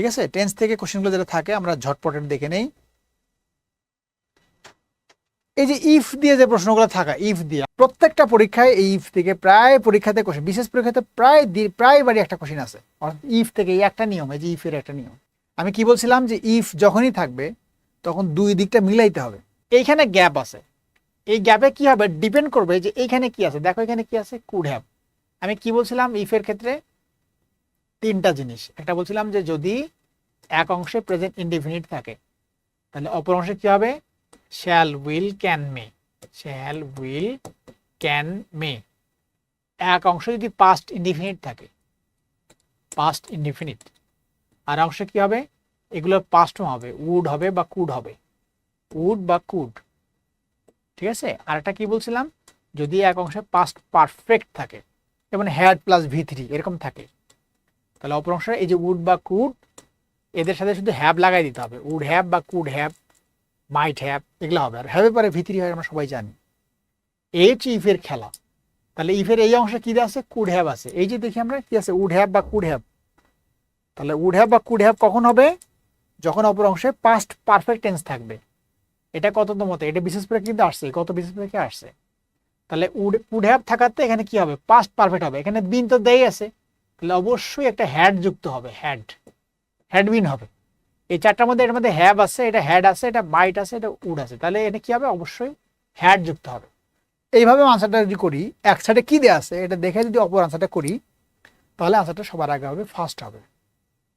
ঠিক আছে? টেন্স থেকে কোশ্চেনগুলো যেটা থাকে, আমরা ঝটপটের দেখে নেই। এই যে ইফ দিয়ে যে প্রশ্নগুলো থাকা ইফ দিয়ে, প্রত্যেকটা পরীক্ষায় এই ইফ থেকে প্রায় পরীক্ষাতে কোশ্চেন বিশেষ পরীক্ষাতে প্রায় প্রায় বাড়ি একটা কোশ্চেন আছে অর্থাৎ ইফ থেকে এই একটা নিয়ম, এই যে ইফের একটা নিয়ম। আমি কি বলছিলাম যে ইফ যখনই থাকবে, তখন দুই দিকটা মিলাইতে হবে। এইখানে গ্যাপ আছে। এই গ্যাপে কি হবে? ডিপেন্ড করবে যে এইখানে কি আছে? দেখো এখানে কি আছে? কুড হ্যাভ আমি কি বলছিলাম? ইফের ক্ষেত্রে তিনটা জিনিস। একটা বলছিলাম যে যদি এক অংশে প্রেজেন্ট ইনডিফিনিট থাকে, তাহলে অপর অংশে কি হবে? Shall will can may shall will can may এক অংশ যদি পাস্ট ইনডিফিনিট থাকে পাস্ট ইনডিফিনিট আর অংশে কি হবে? এগুলো পাস্ট হবে উড হবে বা কুড হবে। উড বা কুড ঠিক আছে? আর একটা কি বলছিলাম? যদি এক অংশে পাস্ট পারফেক্ট থাকে, যেমন হ্যাড প্লাস ভি থ্রি এরকম থাকে। তাহলে অপর অংশে এই যে উড বা কুড এদের সাথে শুধু হ্যাব লাগাই দিতে হবে। উড হ্যাভ বা কুড হ্যাভ মাইট হ্যাভ এগুলো হবে। আর হ্যাভে পরে ভিতরি হয়, আমরা সবাই জানি। এই ইফের খেলা। তাহলে ইফের এই অংশে কি আছে? কুড হ্যাব আছে। এই যে দেখি আমরা, কি আছে? উড হ্যাভ বা কুড হ্যাভ তাহলে উড হ্যাব বা কুড হ্যাব কখন হবে? যখন অপর অংশে পাস্ট পারফেক্ট টেন্স থাকবে। এটা কততম মতে? এটা বিশেষ করে কিন্তু আসছে। কত বিশেষ করে কি আসছে? তাহলে উড উড হ্যাভ থাকাতে এখানে কি হবে? পাস্ট পারফেক্ট হবে। এখানে বিন তো দেই আছে। তাহলে অবশ্যই একটা হ্যাড যুক্ত হবে হ্যাড হ্যাডবিন হবে। এই চারটার মধ্যে এটার মধ্যে হ্যাব আছে, এটা হ্যাড আছে, এটা বাইট আছে, এটা উড আছে। তাহলে এটা কি হবে? অবশ্যই হ্যাড যুক্ত হবে। এইভাবে আনসারটা যদি করি, এক সাইডে কী দেওয়া আছে? এটা দেখে যদি অপর আনসারটা করি, তাহলে আনসারটা সবার আগে হবে ফার্স্ট হবে।